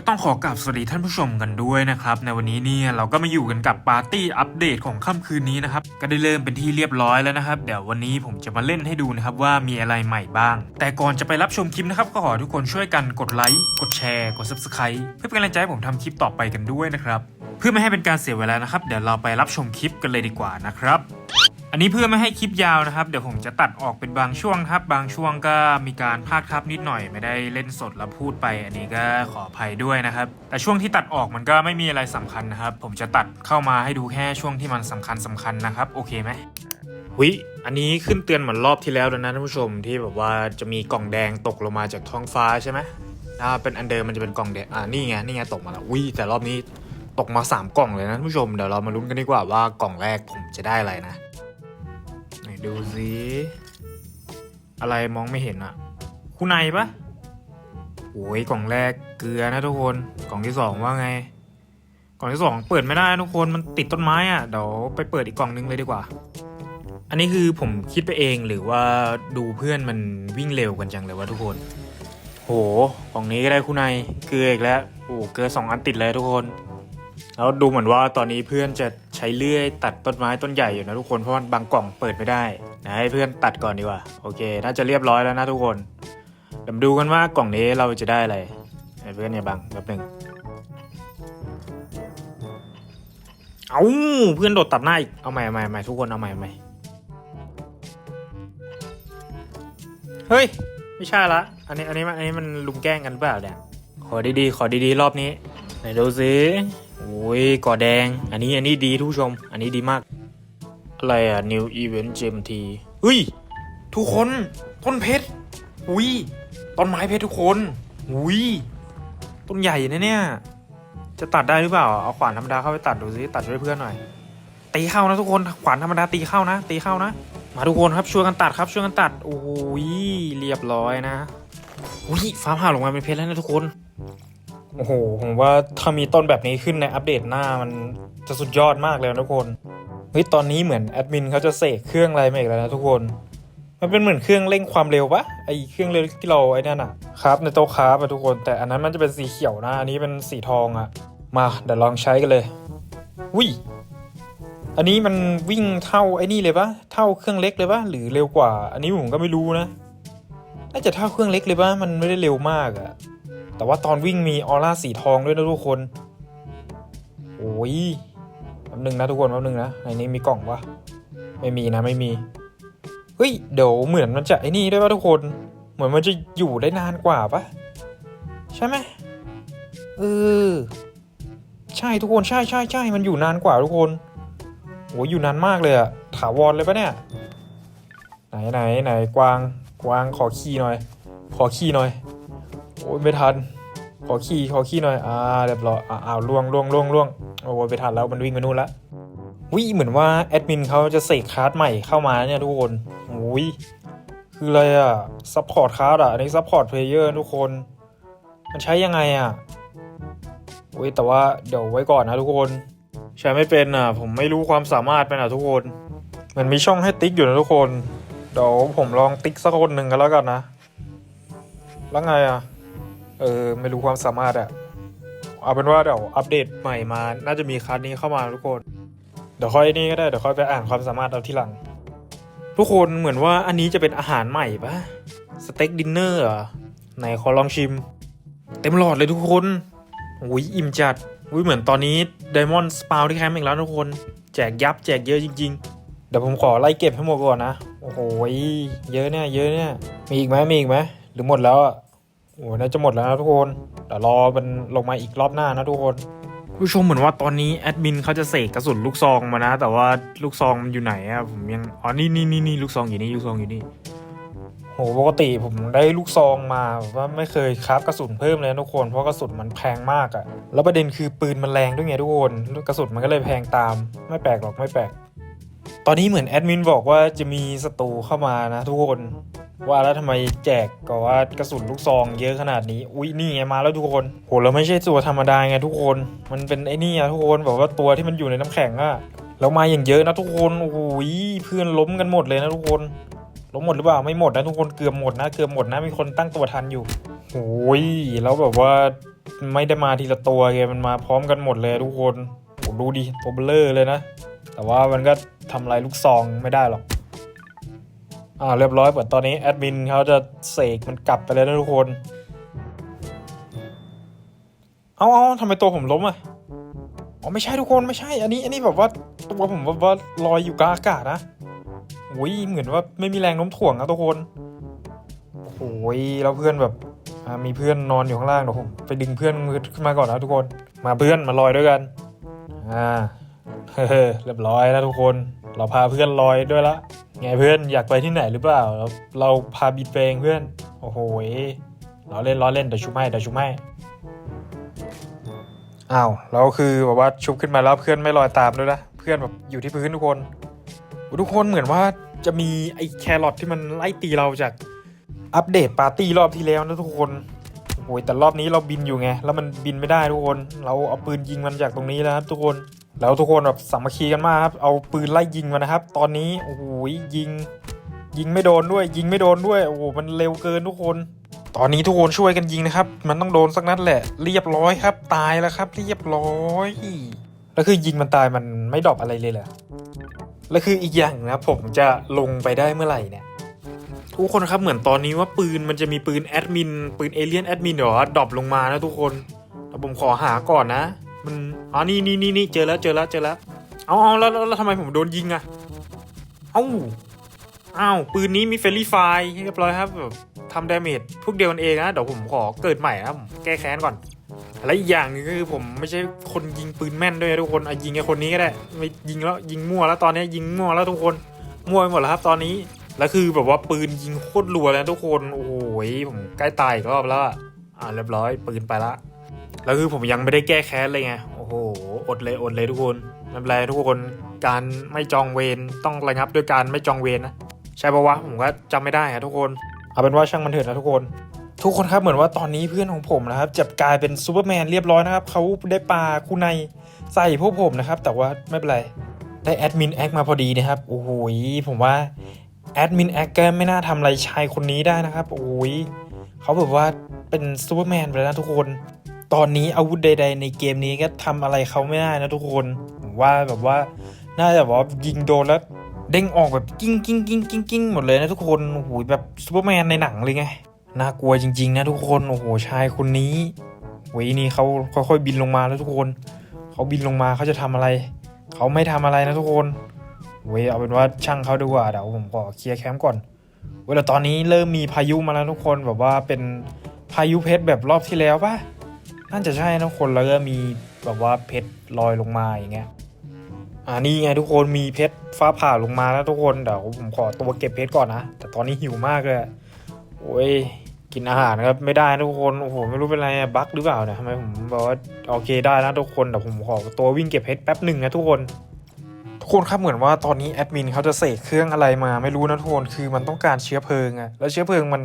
ก็ต้องขอกราบสวัสดีท่านผู้ชมกันด้วยนะครับ ในวันนี้เนี่ยเราก็มาอยู่กันกับปาร์ตี้อัปเดตของค่ำคืนนี้นะครับ ก็ได้เริ่มเป็นที่เรียบร้อยแล้วนะครับ เดี๋ยววันนี้ผมจะมาเล่นให้ดูนะครับว่ามีอะไรใหม่บ้าง แต่ก่อนจะไปรับชมคลิปนะครับ ก็ขอทุกคนช่วยกันกดไลค์กดแชร์กด subscribe เพื่อเป็นกำลังใจให้ผมทำคลิปต่อไปกันด้วยนะครับ เพื่อไม่ให้เป็นการเสียเวลานะครับ เดี๋ยวเราไปรับชมคลิปกันเลยดีกว่านะครับ นนี้เพื่อไม่ให้คลิปยาวนะครับ เดี๋ยวผมจะตัดออกเป็นบางช่วงครับ บางช่วงก็มีการพากย์ทับนิดหน่อยไม่ได้เล่นสดแล้วพูดไป อันนี้ก็ขออภัยด้วยนะครับ แต่ช่วงที่ตัดออกมันก็ไม่มีอะไรสำคัญนะครับ ผมจะตัดเข้ามาให้ดูแค่ช่วงที่มันสำคัญสำคัญนะครับ โอเคไหมวิอันนี้ขึ้นเตือนเหมือนรอบที่แล้วแล้วนะท่านผู้ชมที่แบบว่าจะมีกล่องแดงตกลงมาจากท้องฟ้าใช่ไหมถ้าเป็นอันเดิมมันจะเป็นกล่องแดงอ่านี่ไงนี่ไงตกมาแล้ววิแต่รอบนี้ตกมาสามกล่องเลยนะท่านผู้ชมเดี๋ยวเรามาลุ้นกันดีกว่าว่ากล่องแรกผมจะได้อะไรนะ ดูสิอะไรมองไม่เห็นอะคู่ในปะโอ้ยกล่องแรกเกลือนะทุกคน กล่องที่สองว่าไง กล่องที่สองเปิดไม่ได้ทุกคนมันติดต้นไม้อะเดี๋ยวไปเปิดอีกกล่องนึงเลยดีกว่า อันนี้คือผมคิดไปเองหรือว่าดูเพื่อนมันวิ่งเร็วกันจังเลยวะทุกคน โหกล่องนี้ก็ได้คู่ในเกลืออีกแล้วโอ้เกลือสองอันติดเลยทุกคน แล้วดูเหมือนว่าตอนนี้เพื่อนจะใช้เลื่อยตัดต้นไม้ต้นใหญ่อยู่นะทุกคนเพราะว่าบางกล่องเปิดไม่ได้นะให้เพื่อนตัดก่อนดีกว่าโอเค น่าจะเรียบร้อยแล้วนะทุกคนเดี๋ยวมาดูกันว่ากล่องนี้เราจะได้อะไรเพื่อนอย่าบังแป๊บหนึ่งเอาเพื่อนโดดตัดหน้าอีกเอาใหม่เอาใหม่ใหม่ทุกคนเอาใหม่ใหม่เฮ้ยไม่ใช่ละอันนี้อันนี้มันอันนี้มันลุมแกล้งกันเปล่าเนี่ยขอดีๆขอดีๆรอบนี้ไหนดูสิ โอ้ยก่อแดง อันนี้อันนี้ดีทุกชม อันนี้ดีมาก อะไรอะ New Event GMT เฮ้ย ทุกคนต้นเพชรอุ้ยต้นไม้เพชรทุกคนอุ้ยต้นใหญ่นะเนี่ย จะตัดได้หรือเปล่า เอาขวานธรรมดาเข้าไปตัดดูสิตัดช่วยเพื่อนหน่อย ตีเข้านะทุกคน ขวานธรรมดาตีเข้านะ ตีเข้านะ มาทุกคนครับช่วยกันตัดครับช่วยกันตัด โอ้ยเรียบร้อยนะอุ้ยฟ้าผ่าลงมาเป็นเพชรแล้วนะทุกคน โอ้โห ผมว่าถ้ามีต้นแบบนี้ขึ้นในอัปเดตหน้ามันจะสุดยอดมากเลยนะทุกคน เฮ้ย ตอนนี้เหมือนแอดมินเขาจะเสกเครื่องอะไรมาอีกแล้วนะทุกคน มันเป็นเหมือนเครื่องเร่งความเร็วปะไอเครื่องเร็วที่เราไอ้นั่นอะครับในโต๊ะครับอะทุกคน แต่อันนั้นมันจะเป็นสีเขียวนะ อันนี้เป็นสีทองอะมาเดี๋ยวลองใช้กันเลยวิอันนี้มันวิ่งเท่าไอ้นี่เลยปะเท่าเครื่องเล็กเลยปะหรือเร็วกว่า อันนี้ผมก็ไม่รู้นะ น่าจะเท่าเครื่องเล็กเลยปะมันไม่ได้เร็วมากอะ แต่ว่าตอนวิ่งมีออร่าสีทองด้วยนะทุกคน โอ้ยแป๊บนึงนะทุกคนแป๊บนึงนะในนี้มีกล่องปะไม่มีนะไม่มี เฮ้ยเดี๋ยวเหมือนมันจะไอ้นี่ด้วยปะทุกคน เหมือนมันจะอยู่ได้นานกว่าปะใช่ไหมเออใช่ทุกคนใช่ใช่ใช่มันอยู่นานกว่าทุกคนโอ้ยอยู่นานมากเลยอะถาวรเลยปะเนี่ย ไหนไหนไหนกวางกวางขอขี้หน่อย ขอขี้หน่อย อ้ยไม่ทัน ขอขี้ขอขี้หน่อย อ่าเรียบร้อยอ่าอ้าวล่วงล่วงล่วงล่วงโอ้ยไปทันแล้วมันวิ่งไปนู่นละวิเหมือนว่าแอดมินเขาจะเสกคาร์ดใหม่เข้ามาเนี่ยทุกคนโอ้ยคืออะไรอะซัพพอร์ตคาร์ดอะอันนี้ซัพพอร์ตเพลเยอร์ทุกคน มันใช้ยังไงอะโอ้ยแต่ว่าเดี๋ยวไว้ก่อนนะทุกคน ใช้ไม่เป็นอะ ผมไม่รู้ความสามารถเป็นอะทุกคน มันมีช่องให้ติ๊กอยู่นะทุกคน เดี๋ยวผมลองติ๊กสักคนหนึ่งกันแล้วกันนะ แล้วไงอะ เออไม่รู้ความสามารถอะเอาเป็นว่าเดี๋ยวอัปเดตใหม่มา น่าจะมีคัสนี้เข้ามาทุกคน เดี๋ยวค่อยนี่ก็ได้เดี๋ยวค่อยไปอ่านความสามารถเอาที่หลัง ทุกคนเหมือนว่าอันนี้จะเป็นอาหารใหม่ปะสเต็กดินเนอร์อะไหนขอลองชิม เต็มหลอดเลยทุกคนอุ้ยอิ่มจัดอุ้ยเหมือนตอนนี้ไดมอนด์สปาวที่แคมป์อีกแล้วทุกคน แจกยับแจกเยอะจริง ๆ เดี๋ยวผมขอไล่เก็บให้หมดก่อนนะ โอ้โหเยอะเนี่ยเยอะเนี่ยมีอีกไหมมีอีกไหมหรือหมดแล้วอะ โอ้น่าจะหมดแล้วนะทุกคนเดี๋ยวรอมันลงมาอีกรอบหน้านะทุกคนผู้ชมเหมือนว่าตอนนี้แอดมินเขาจะเสกกระสุนลูกซองมานะ แต่ว่าลูกซองมันอยู่ไหนอะผมยังอ๋อนี่นี่นี่นี่ลูกซองอยู่นี่ลูกซองอยู่นี่โหปกติผมได้ลูกซองมาแบบว่าไม่เคยคราฟกระสุนเพิ่มเลยนะทุกคนเพราะกระสุนมันแพงมากอะแล้วประเด็นคือปืนมันแรงด้วยไงทุกคนกระสุนมันก็เลยแพงตาม ไม่แปลกหรอกไม่แปลก ตอนนี้เหมือนแอดมินบอกว่าจะมีศัตรูเข้ามานะทุกคน ว่าแล้วทำไมแจกก็ว่ากระสุนลูกซองเยอะขนาดนี้ อุ้ยนี่ไงมาแล้วทุกคน โหแล้วไม่ใช่ตัวธรรมดาไงทุกคน มันเป็นไอ้นี่อะทุกคนแบบว่าตัวที่มันอยู่ในน้ำแข็งอะแล้วมาอย่างเยอะนะทุกคนโอ้โหเพื่อนล้มกันหมดเลยนะทุกคน ล้มหมดหรือเปล่าไม่หมดนะทุกคนเกือบหมดนะเกือบหมดนะมีคนตั้งตัวทันอยู่โอ้ยแล้วแบบว่าไม่ได้มาทีละตัวไงมันมาพร้อมกันหมดเลยทุกคนโอ้ดูดิตัวเบลเลอร์เลยนะ แต่ว่ามันก็ทำลายลูกซองไม่ได้หรอก อ่าเรียบร้อยเปิดตอนนี้แอดมินเขาจะเสกมันกลับไปเลยนะทุกคน เอาเอาทำไมตัวผมล้มอะอ๋อไม่ใช่ทุกคนไม่ใช่ อันนี้ อันนี้แบบว่าตัวผมแบบว่าลอยอยู่กลางอากาศนะโอ้ยเหมือนว่าไม่มีแรงโน้มถ่วงนะทุกคนโอ้โหแล้วเพื่อนแบบมีเพื่อนนอนอยู่ข้างล่างเดี๋ยวผมไปดึงเพื่อนขึ้นมาก่อนนะทุกคน มาเพื่อนมาลอยด้วยกันอ่าเฮ้เรียบร้อยแล้วทุกคน เราพาเพื่อนลอยด้วยละ ไงเพื่อนอยากไปที่ไหนหรือเปล่า เราเราพาบิดเพลงเพื่อน โอ้โหเราเล่นล้อเล่นเดี๋ยวชุบให้เดี๋ยวชุบให้อ้าวเราคือแบบว่าชุบขึ้นมาแล้วเพื่อนไม่ลอยตามด้วยนะเพื่อนแบบอยู่ที่พื้นทุกคนทุกคนเหมือนว่าจะมีไอ้แครอทที่มันไล่ตีเราจากอัปเดตปาร์ตี้รอบที่แล้วนะทุกคนโอ้โหแต่รอบนี้เราบินอยู่ไง แล้วมันบินไม่ได้ทุกคน เราเอาปืนยิงมันจากตรงนี้แล้วครับทุกคน แล้วทุกคนแบบสามัคคีกันมากครับ เอาปืนไล่ยิงมันนะครับ ตอนนี้โอ้โหยิง ยิงไม่โดนด้วย ยิงไม่โดนด้วยโอ้โหมันเร็วเกินทุกคน ตอนนี้ทุกคนช่วยกันยิงนะครับ มันต้องโดนสักนัดแหละ เรียบร้อยครับ ตายแล้วครับ เรียบร้อยแล้วคือยิงมันตายมันไม่ดรอปอะไรเลยเหรอแล้วคืออีกอย่างนะผมจะลงไปได้เมื่อไหร่เนี่ยทุกคนครับเหมือนตอนนี้ว่าปืนมันจะมีปืนแอดมินปืนเอเลียนแอดมินเดี๋ยวดรอปลงมานะทุกคนแต่ผมขอหาก่อนนะ มันอ๋อนี่นี่นี่นี่เจอแล้วเจอแล้วเจอแล้วเอาเอาแล้วแล้วทำไมผมโดนยิงอะเอ้าอ้าวปืนนี้มีเฟรลี่ไฟเรียบร้อยครับแบบทำดาเมจพวกเดียวกันเองนะเดี๋ยวผมขอเกิดใหม่นะผมแก้แค้นก่อนและอีกอย่างนึงก็คือผมไม่ใช่คนยิงปืนแม่นด้วยทุกคนอะยิงไอ้คนนี้ก็ได้ไม่ยิงแล้วยิงมั่วแล้วตอนนี้ยิงมั่วแล้วทุกคนมั่วไปหมดแล้วครับ ตอนนี้แล้วคือแบบว่าปืนยิงโคตรรัวเลยนะทุกคนโอ้โหผมใกล้ตายอีกรอบแล้วอะอ่าเรียบร้อยปืนไปละ แล้วคือผมยังไม่ได้แก้แค้นเลยไง โอ้โห อดเลยอดเลยทุกคนไม่เป็นไรทุกคน การไม่จองเวรต้องระงับด้วยการไม่จองเวรนะ ใช่ปะวะ ผมก็จำไม่ได้อะทุกคน เอาเป็นว่าช่างมันเถิดนะทุกคน ทุกคนครับเหมือนว่าตอนนี้เพื่อนของผมนะครับจะกลายเป็นซูเปอร์แมนเรียบร้อยนะครับเขาได้ปลาคู่ในใส่พวกผมนะครับ แต่ว่าไม่เป็นไร ได้แอดมินแอคมาพอดีนะครับ โอ้โห ผมว่าแอดมินแอคก็ไม่น่าทำอะไรชายคนนี้ได้นะครับ โอ้ยเขาแบบว่าเป็นซูเปอร์แมนไปแล้วทุกคน ตอนนี้อาวุธใด ๆ ในเกมนี้ก็ทำอะไรเขาไม่ได้นะทุกคนผมว่าแบบว่า น่าจะแบบว่ายิงโดนแล้วเด้งออกแบบกิ้งกิ้งกิ้งกิ้งกิ้งหมดเลยนะทุกคนโอ้โหแบบซูเปอร์แมนในหนังเลยไงน่ากลัวจริง ๆ นะทุกคนโอ้โหชายคนนี้เว้ยนี่เขาค่อยๆบินลงมาแล้วทุกคนเขาบินลงมาเขาจะทำอะไรเขาไม่ทำอะไรนะทุกคนเว้ยเอาเป็นว่าช่างเขาดีกว่าเดี๋ยวผมขอเคลียร์แคมป์ก่อนเวลาตอนนี้เริ่มมีพายุมาแล้วทุกคนแบบว่าเป็นพายุเพชรแบบรอบที่แล้วปะ น่าจะใช่นะคนแล้วก็มีแบบว่าเพชรลอยลงมาอย่างเงี้ยอ่านี่ไงทุกคนมีเพชรฟ้าผ่าลงมาแล้วทุกคนเดี๋ยวผมขอตัวเก็บเพชรก่อนนะแต่ตอนนี้หิวมากเลยโอ้ยกินอาหารครับไม่ได้นะทุกคนโอ้โหไม่รู้เป็นไรบั๊กหรือเปล่าเนี่ยทำไมผมบอกว่าโอเคได้นะทุกคนแต่ผมขอตัววิ่งเก็บเพชรแป๊บหนึ่งนะทุกคนทุกคนครับเหมือนว่าตอนนี้แอดมินเขาจะเสกเครื่องอะไรมาไม่รู้นะทุกคนคือมันต้องการเชื้อเพลิงอะแล้วเชื้อเพลิงมัน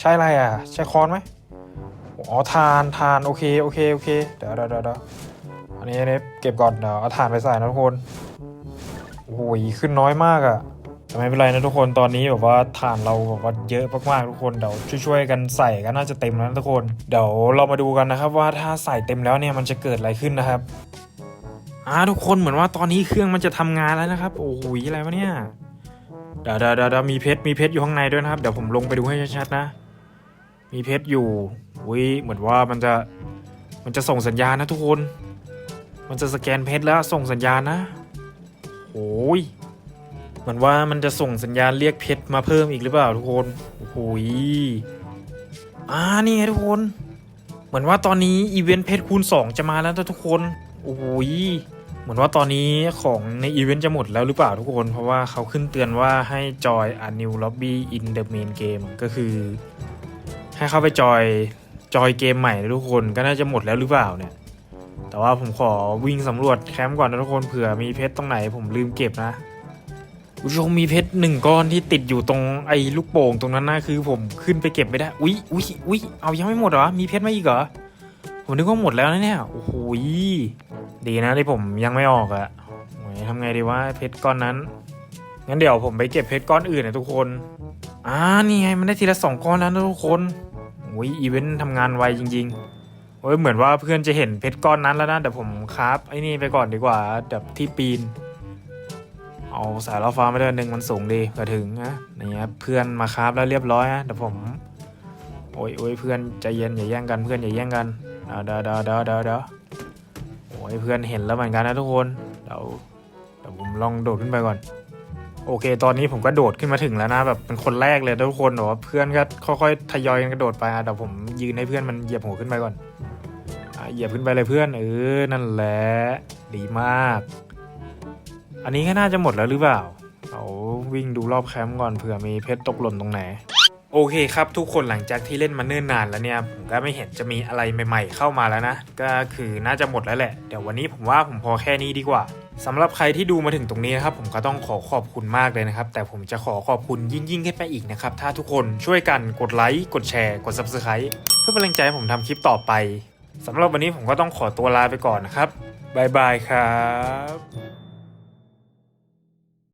ใช้อะไรอะใช้คอนไหม อ๋อทานทานโอเคโอเคโอเคเดี๋ยวเดี๋ยวเดี๋ยวอันนี้อันนี้เก็บก่อนเดี๋ยวเอาถ่านไปใส่นะทุกคนโอ้โหขึ้นน้อยมากอะแต่ไม่เป็นไรนะทุกคนตอนนี้แบบว่าถ่านเราแบบว่าเยอะมากๆทุกคนเดี๋ยวช่วยๆกันใส่ก็น่าจะเต็มแล้วนะทุกคนเดี๋ยวเรามาดูกันนะครับว่าถ้าใส่เต็มแล้วเนี่ยมันจะเกิดอะไรขึ้นนะครับอ่าทุกคนเหมือนว่าตอนนี้เครื่องมันจะทำงานแล้วนะครับ โอ้โหอะไรวะเนี่ยเดี๋ยวเดี๋ยวเดี๋ยวมีเพชรมีเพชรอยู่ข้างในด้วยนะครับเดี๋ยวผมลงไปดูให้ชัดๆนะ มีเพชรอยู่ อุ้ยเหมือนว่ามันจะมันจะส่งสัญญาณนะทุกคน มันจะสแกนเพชรแล้วส่งสัญญาณนะโอ้ยเหมือนว่ามันจะส่งสัญญาณเรียกเพชรมาเพิ่มอีกหรือเปล่าทุกคนโอ้โหยอ่านี่ไงทุกคน เหมือนว่าตอนนี้อีเวนต์เพชรคูณ 2 จะมาแล้วนะทุกคนโอ้ยเหมือนว่าตอนนี้ของในอีเวนต์จะหมดแล้วหรือเปล่าทุกคน เพราะว่าเขาขึ้นเตือนว่าให้จอย a new lobby in the main game ก็คือให้เข้าไปจอย จอยเกมใหม่นะทุกคนก็น่าจะหมดแล้วหรือเปล่าเนี่ย แต่ว่าผมขอวิ่งสำรวจแคมป์ก่อนนะทุกคนเผื่อมีเพชรตรงไหนผมลืมเก็บนะผู้ชมมีเพชรหนึ่งก้อนที่ติดอยู่ตรงไอ้ลูกโป่งตรงนั้นนะคือผมขึ้นไปเก็บไม่ได้ อุ๊ยอุ๊ยอุ๊ยเอายังไม่หมดเหรอ มีเพชรมาอีกเหรอ ผมนึกว่าหมดแล้วนะเนี่ย โอ้โหดีนะที่ผมยังไม่ออกอะทำไงดีวะเพชรก้อนนั้น งั้นเดี๋ยวผมไปเก็บเพชรก้อนอื่นนะทุกคน อ่า นี่ไงมันได้ทีละสองก้อนแล้วนะทุกคน โอ้ยอีเวนต์ทำงานไวจริงๆโอ้ยเหมือนว่าเพื่อนจะเห็นเพชรก้อนนั้นแล้วนะเดี๋ยวผมคราฟไอ้นี่ไปก่อนดีกว่าเดี๋ยวที่ปีน เอาสายล่อฟ้ามาเดินหนึ่งมันสูงดีเผื่อถึงนะนี่ครับเพื่อนมาคราฟแล้วเรียบร้อยนะเดี๋ยวผมโอ้ยโอ้ยเพื่อนใจเย็นอย่าแย่งกันเพื่อนอย่าแย่งกันเดี๋ยวเดี๋ยวเดี๋ยวเดี๋ยวเดี๋ยวโอ้ยเพื่อนเห็นแล้วเหมือนกันนะทุกคนเดี๋ยวเดี๋ยวผมลองโดดขึ้นไปก่อน โอเค ตอนนี้ผมก็โดดขึ้นมาถึงแล้วนะแบบเป็นคนแรกเลยทุกคนแต่ว่าเพื่อนก็ค่อยๆทยอยกันกระโดดไปอะเดี๋ยวผมยืนให้เพื่อนมันเหยียบหัวขึ้นไปก่อนอะเหยียบขึ้นไปเลยเพื่อนเออนั่นแหละดีมาก อันนี้ก็น่าจะหมดแล้วหรือเปล่าเอาวิ่งดูรอบแคมป์ก่อนเผื่อมีเพชรตกหล่นตรงไหนโอเคครับทุกคนหลังจากที่เล่นมาเนิ่นนานแล้วเนี่ยผมก็ไม่เห็นจะมีอะไรใหม่ ๆ เข้ามาแล้วนะ ก็คือน่าจะหมดแล้วแหละ เดี๋ยววันนี้ผมว่าผมพอแค่นี้ดีกว่า สำหรับใครที่ดูมาถึงตรงนี้นะครับผมก็ต้องขอขอบคุณมากเลยนะครับ แต่ผมจะขอขอบคุณยิ่งยิ่งขึ้นไปอีกนะครับ ถ้าทุกคนช่วยกันกดไลค์กดแชร์กด subscribe เพื่อเป็นแรงใจให้ผมทำคลิปต่อไปสำหรับวันนี้ผมก็ต้องขอตัวลาไปก่อนนะครับบายบายครับ